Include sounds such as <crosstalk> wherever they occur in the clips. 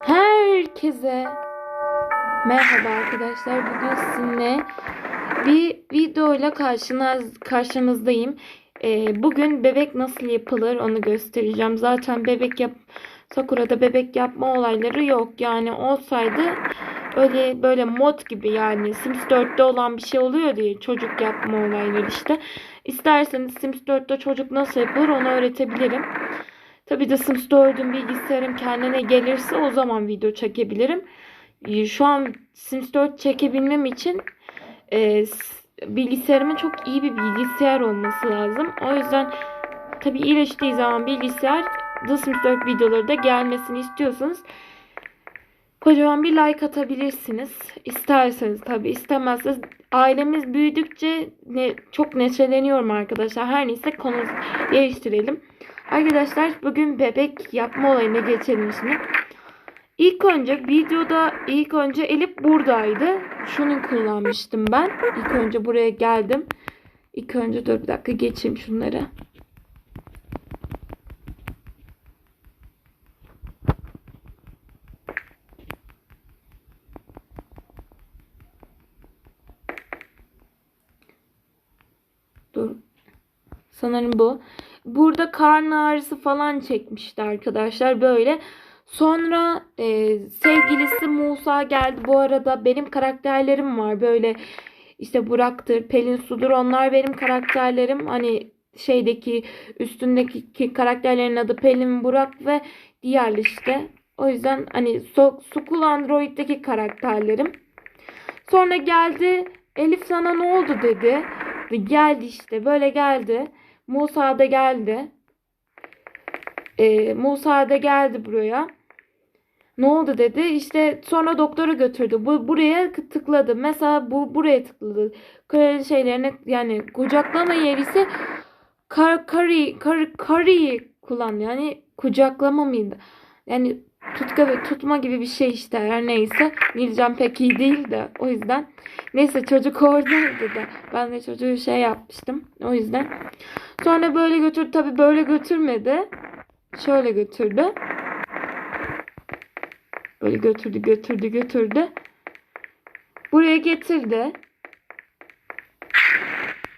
Herkese merhaba arkadaşlar. Bugün sizinle bir videoyla karşınız, karşınızdayım. Ee, bugün bebek nasıl yapılır onu göstereceğim. Zaten bebek yap Sakura'da bebek yapma olayları yok. Yani olsaydı öyle böyle mod gibi yani Sims 4'te olan bir şey oluyor diye çocuk yapma olayları işte. İsterseniz Sims 4'te çocuk nasıl yapılır onu öğretebilirim. Tabii de Sims 4'ün bilgisayarım kendine gelirse o zaman video çekebilirim. Ee, Şu an Sims 4 çekebilmem için e, bilgisayarımın çok iyi bir bilgisayar olması lazım. O yüzden tabii iyileştiği zaman bilgisayar The Sims 4 videoları da gelmesini istiyorsanız kocaman bir like atabilirsiniz. İsterseniz tabii istemezseniz ailemiz büyüdükçe ne, çok neşeleniyorum arkadaşlar. Her neyse konu değiştirelim. Arkadaşlar bugün bebek yapma olayına geçelim şimdi. İlk önce videoda ilk önce Elif buradaydı. Şunu kullanmıştım ben. İlk önce buraya geldim. İlk önce dur bir dakika geçeyim şunları. Dur. Sanırım bu. Burada karın ağrısı falan çekmişti arkadaşlar böyle. Sonra e, sevgilisi Musa geldi. Bu arada benim karakterlerim var. Böyle işte Burak'tır, Pelin Su'dur. Onlar benim karakterlerim. Hani şeydeki üstündeki ki karakterlerin adı Pelin, Burak ve diğer işte. O yüzden hani so Sukul Android'deki karakterlerim. Sonra geldi Elif sana ne oldu dedi. Geldi işte böyle geldi. Musa da geldi. Ee, Musa da geldi buraya. Ne oldu dedi. İşte sonra doktora götürdü. Bu buraya tıkladı. Mesela bu buraya tıkladı. Kare şeylerine yani kucaklama yeri ise kar kari kar kariyi kullan. Yani kucaklama mıydı? Yani tutka tutma gibi bir şey işte her neyse. Nilcan pek iyi değil de o yüzden. Neyse çocuk oradaydı da. Ben de çocuğu şey yapmıştım. O yüzden. Sonra böyle götürdü. Tabi böyle götürmedi. Şöyle götürdü. Böyle götürdü götürdü götürdü. Buraya getirdi.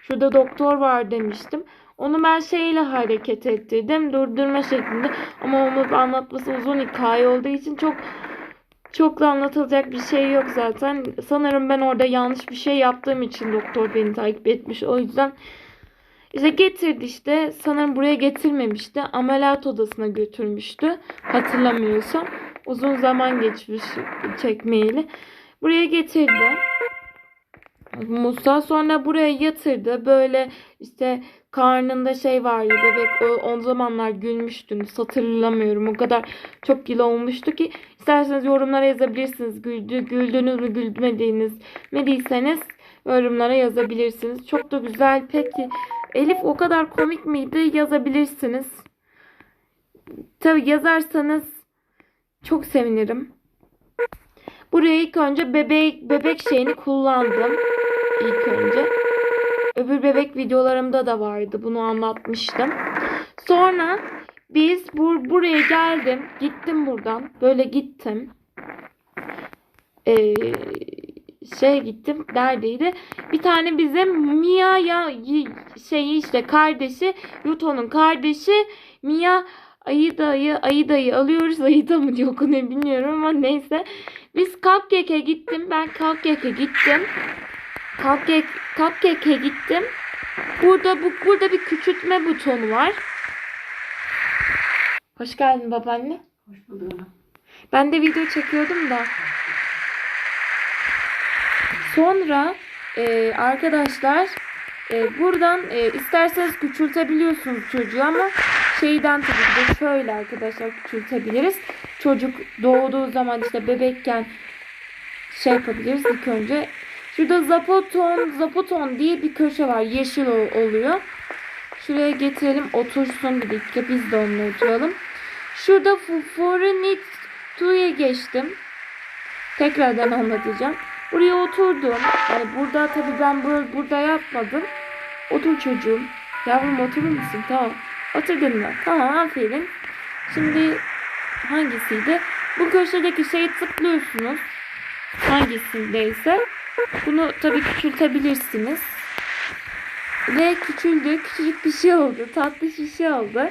Şurada doktor var demiştim. Onu ben şeyle hareket ettirdim. Durdurma şeklinde. Ama onu anlatması uzun hikaye olduğu için çok çok da anlatılacak bir şey yok zaten. Sanırım ben orada yanlış bir şey yaptığım için doktor beni takip etmiş. O yüzden işte getirdi işte. Sanırım buraya getirmemişti. Ameliyat odasına götürmüştü. Hatırlamıyorsam. Uzun zaman geçmiş çekmeyeli. Buraya getirdi. Musa sonra buraya yatırdı. Böyle işte karnında şey vardı bebek. O, o zamanlar gülmüştünüz hatırlamıyorum. O kadar çok kilo olmuştu ki. İsterseniz yorumlara yazabilirsiniz. Güldü, güldünüz mü gülmediğiniz ne değilseniz yorumlara yazabilirsiniz. Çok da güzel. Peki Elif o kadar komik miydi? Yazabilirsiniz. Tabi yazarsanız çok sevinirim buraya ilk önce bebek bebek şeyini kullandım ilk önce Öbür bebek videolarımda da vardı. Bunu anlatmıştım. Sonra biz bur buraya geldim. Gittim buradan. Böyle gittim. Ee, şey gittim. Neredeydi? Bir tane bizim Mia ya şeyi işte kardeşi Yuto'nun kardeşi Mia Ayıda'yı Ayıda'yı alıyoruz. Ayıda mı diyor okunuyor bilmiyorum ama neyse. Biz Cupcake'e gittim. Ben Cupcake'e gittim. Cupcake, Cupcake'e gittim. Burada bu burada bir küçültme butonu var. Hoş geldin babaanne. Hoş bulduk. Ben de video çekiyordum da. Sonra e, arkadaşlar e, buradan e, isterseniz küçültebiliyorsunuz çocuğu ama şeyden tabii ki de şöyle arkadaşlar küçültebiliriz. Çocuk doğduğu zaman işte bebekken şey yapabiliriz ilk önce. Şurada zapoton, zapoton diye bir köşe var. Yeşil ol- oluyor. Şuraya getirelim otursun bir dakika biz de onunla oturalım. Şurada Fuforinitu'ya geçtim. Tekrardan anlatacağım. Buraya oturdum. Yani burada tabii ben bur- burada yapmadım. Otur çocuğum. Yavrum oturur musun? Tamam. Oturdun mu? Tamam aferin. Şimdi hangisiydi? Bu köşedeki şeyi tıklıyorsunuz. Hangisindeyse. Bunu tabii küçültebilirsiniz. Ve küçüldü. Küçücük bir şey oldu. Tatlı bir şey oldu.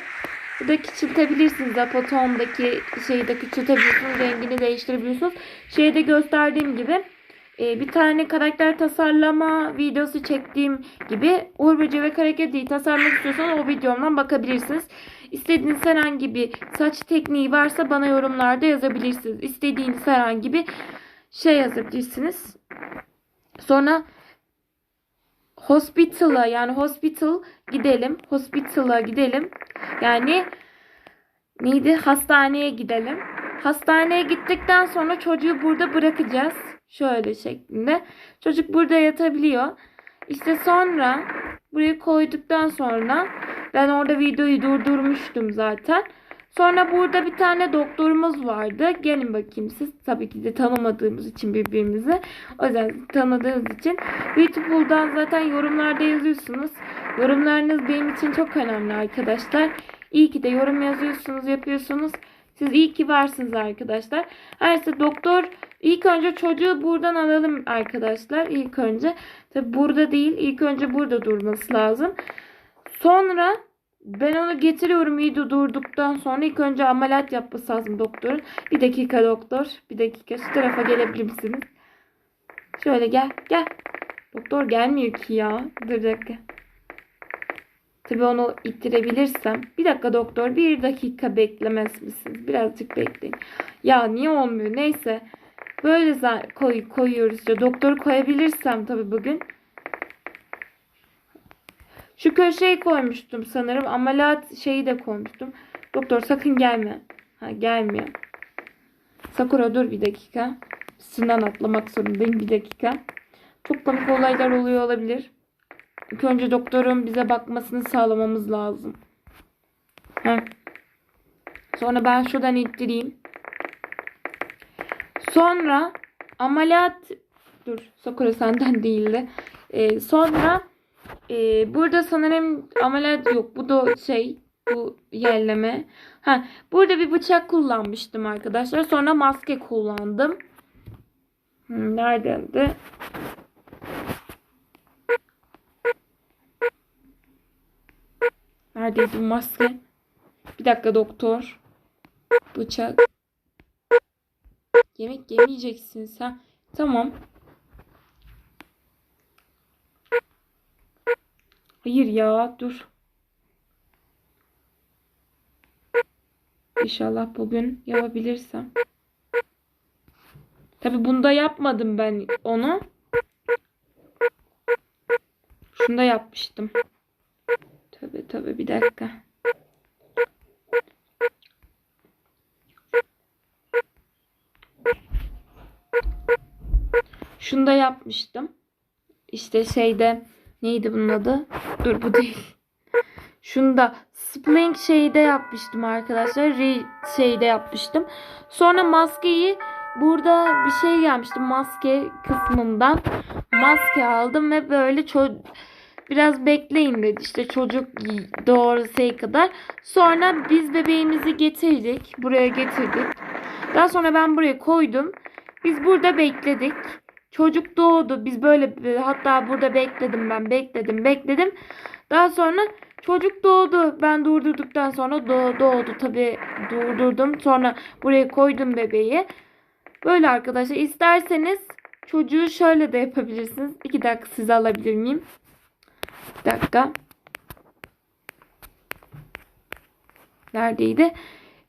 Bu da küçültebilirsiniz. Apoton'daki şeyi de küçültebiliyorsunuz. Rengini değiştirebiliyorsunuz. Şeyde gösterdiğim gibi e, bir tane karakter tasarlama videosu çektiğim gibi Uğur Böceği ve Kara tasarlamak istiyorsanız o videomdan bakabilirsiniz. İstediğiniz herhangi bir saç tekniği varsa bana yorumlarda yazabilirsiniz. İstediğiniz herhangi bir şey yazabilirsiniz. Sonra hospital'a yani hospital gidelim. Hospital'a gidelim. Yani neydi? Hastaneye gidelim. Hastaneye gittikten sonra çocuğu burada bırakacağız. Şöyle şeklinde. Çocuk burada yatabiliyor. İşte sonra buraya koyduktan sonra ben orada videoyu durdurmuştum zaten. Sonra burada bir tane doktorumuz vardı. Gelin bakayım siz. Tabii ki de tanımadığımız için birbirimizi. O yüzden tanıdığınız için. YouTube'dan zaten yorumlarda yazıyorsunuz. Yorumlarınız benim için çok önemli arkadaşlar. İyi ki de yorum yazıyorsunuz, yapıyorsunuz. Siz iyi ki varsınız arkadaşlar. Her neyse doktor ilk önce çocuğu buradan alalım arkadaşlar. İlk önce. Tabi burada değil. İlk önce burada durması lazım. Sonra ben onu getiriyorum video durduktan sonra ilk önce ameliyat yapması lazım doktorun. Bir dakika doktor. Bir dakika şu tarafa gelebilir misiniz? Şöyle gel gel. Doktor gelmiyor ki ya. Dur dakika. Tabii onu ittirebilirsem. Bir dakika doktor bir dakika beklemez misiniz? Birazcık bekleyin. Ya niye olmuyor? Neyse. Böyle koy, koyuyoruz işte. Doktoru koyabilirsem tabii bugün. Şu köşeyi koymuştum sanırım. Ameliyat şeyi de koymuştum. Doktor sakın gelme. Ha gelmiyor. Sakura dur bir dakika. Üstünden atlamak zorundayım bir dakika. Çok komik olaylar oluyor olabilir. İlk önce doktorun bize bakmasını sağlamamız lazım. Heh. Sonra ben şuradan ittireyim. Sonra ameliyat dur Sakura senden <laughs> değildi. Ee, sonra e, burada sanırım ameliyat yok. Bu da şey bu yerleme. Ha, burada bir bıçak kullanmıştım arkadaşlar. Sonra maske kullandım. Hmm, neredeydi? Bu maske? Bir dakika doktor. Bıçak. Yemek yemeyeceksin sen. Tamam. Hayır ya dur. İnşallah bugün yapabilirsem. Tabi bunda yapmadım ben onu. Şunda yapmıştım. Tabi bir dakika. Şunda yapmıştım. İşte şeyde neydi bunun adı? Dur bu değil. Şunda Spring şeyde yapmıştım arkadaşlar. Re şeyde yapmıştım. Sonra maskeyi burada bir şey gelmişti maske kısmından. Maske aldım ve böyle ço- biraz bekleyin dedi. İşte çocuk doğrusaya kadar. Sonra biz bebeğimizi getirdik. Buraya getirdik. Daha sonra ben buraya koydum. Biz burada bekledik. Çocuk doğdu. Biz böyle hatta burada bekledim ben. Bekledim, bekledim. Daha sonra çocuk doğdu. Ben durdurduktan sonra doğ, doğdu. Tabii durdurdum. Sonra buraya koydum bebeği. Böyle arkadaşlar. İsterseniz çocuğu şöyle de yapabilirsiniz. İki dakika size alabilir miyim? Bir dakika. Neredeydi?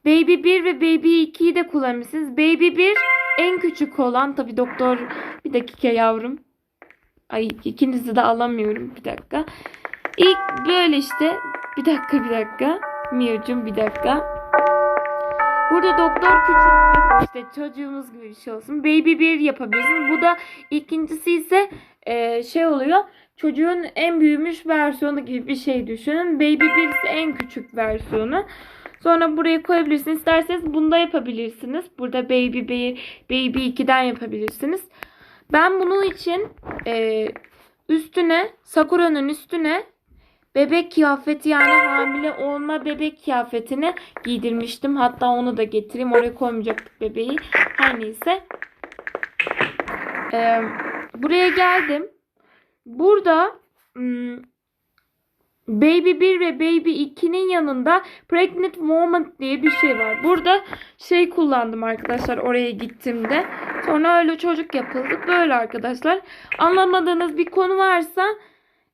Baby 1 ve Baby 2'yi de kullanmışsınız. Baby 1 en küçük olan tabi doktor bir dakika yavrum. Ay ikinizi de alamıyorum bir dakika. İlk böyle işte bir dakika bir dakika. Miyucum bir dakika. Burada doktor küçük işte çocuğumuz gibi bir şey olsun. Baby 1 yapabilirsiniz. Bu da ikincisi ise e, şey oluyor. Çocuğun en büyümüş versiyonu gibi bir şey düşünün. Baby 1 ise en küçük versiyonu. Sonra buraya koyabilirsiniz. İsterseniz bunda yapabilirsiniz. Burada Baby 1, Baby 2'den yapabilirsiniz. Ben bunun için e, üstüne Sakura'nın üstüne bebek kıyafeti yani hamile olma bebek kıyafetini giydirmiştim. Hatta onu da getireyim. Oraya koymayacaktık bebeği. Her neyse. Ee, buraya geldim. Burada hmm, Baby 1 ve Baby 2'nin yanında Pregnant Moment diye bir şey var. Burada şey kullandım arkadaşlar oraya gittiğimde. Sonra öyle çocuk yapıldı. Böyle arkadaşlar. Anlamadığınız bir konu varsa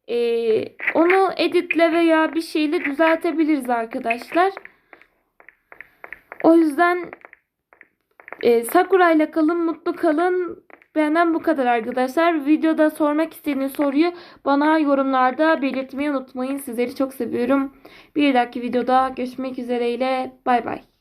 ee, onu editle veya bir şeyle düzeltebiliriz arkadaşlar. O yüzden e, Sakura ile kalın, mutlu kalın. Benden bu kadar arkadaşlar. Videoda sormak istediğiniz soruyu bana yorumlarda belirtmeyi unutmayın. Sizleri çok seviyorum. Bir dahaki videoda görüşmek üzereyle. Bay bay.